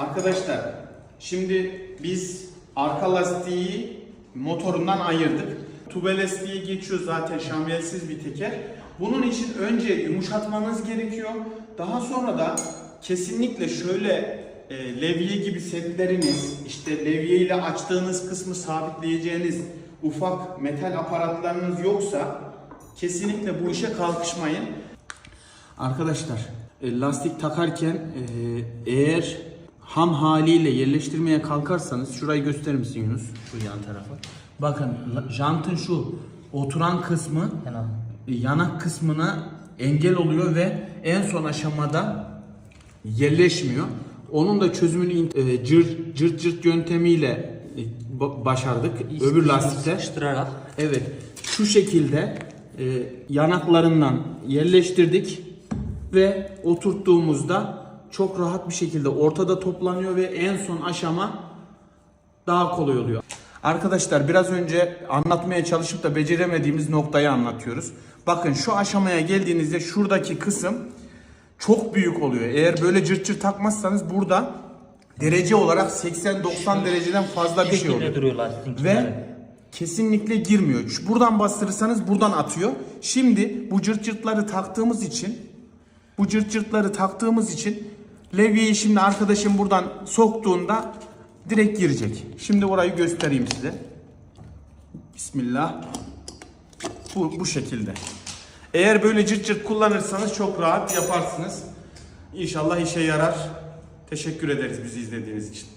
Arkadaşlar şimdi biz arka lastiği motorundan ayırdık. Tube lastiği geçiyor zaten şamyelsiz bir teker. Bunun için önce yumuşatmanız gerekiyor. Daha sonra da kesinlikle şöyle e, levye gibi setleriniz, işte levye ile açtığınız kısmı sabitleyeceğiniz ufak metal aparatlarınız yoksa kesinlikle bu işe kalkışmayın. Arkadaşlar e, lastik takarken e, eğer ham haliyle yerleştirmeye kalkarsanız şurayı gösterir misin Yunus? Şu yan tarafa. Bakın jantın şu oturan kısmı Yanak. e, yanak kısmına engel oluyor ve en son aşamada yerleşmiyor. Onun da çözümünü e, cırt cırt cırt yöntemiyle e, ba- başardık. Öbür lastikte. Sıkıştırarak. Evet. Şu şekilde e, yanaklarından yerleştirdik ve oturttuğumuzda çok rahat bir şekilde ortada toplanıyor ve en son aşama daha kolay oluyor. Arkadaşlar biraz önce anlatmaya çalışıp da beceremediğimiz noktayı anlatıyoruz. Bakın şu aşamaya geldiğinizde şuradaki kısım çok büyük oluyor. Eğer böyle cırt cırt takmazsanız burada derece olarak 80-90 dereceden fazla bir şey oluyor. Ve kesinlikle girmiyor. Buradan bastırırsanız buradan atıyor. Şimdi bu cırt cırtları taktığımız için bu cırt cırtları taktığımız için levyeyi şimdi arkadaşım buradan soktuğunda direkt girecek. Şimdi orayı göstereyim size. Bismillah. Bu, bu şekilde. Eğer böyle cırt cırt kullanırsanız çok rahat yaparsınız. İnşallah işe yarar. Teşekkür ederiz bizi izlediğiniz için.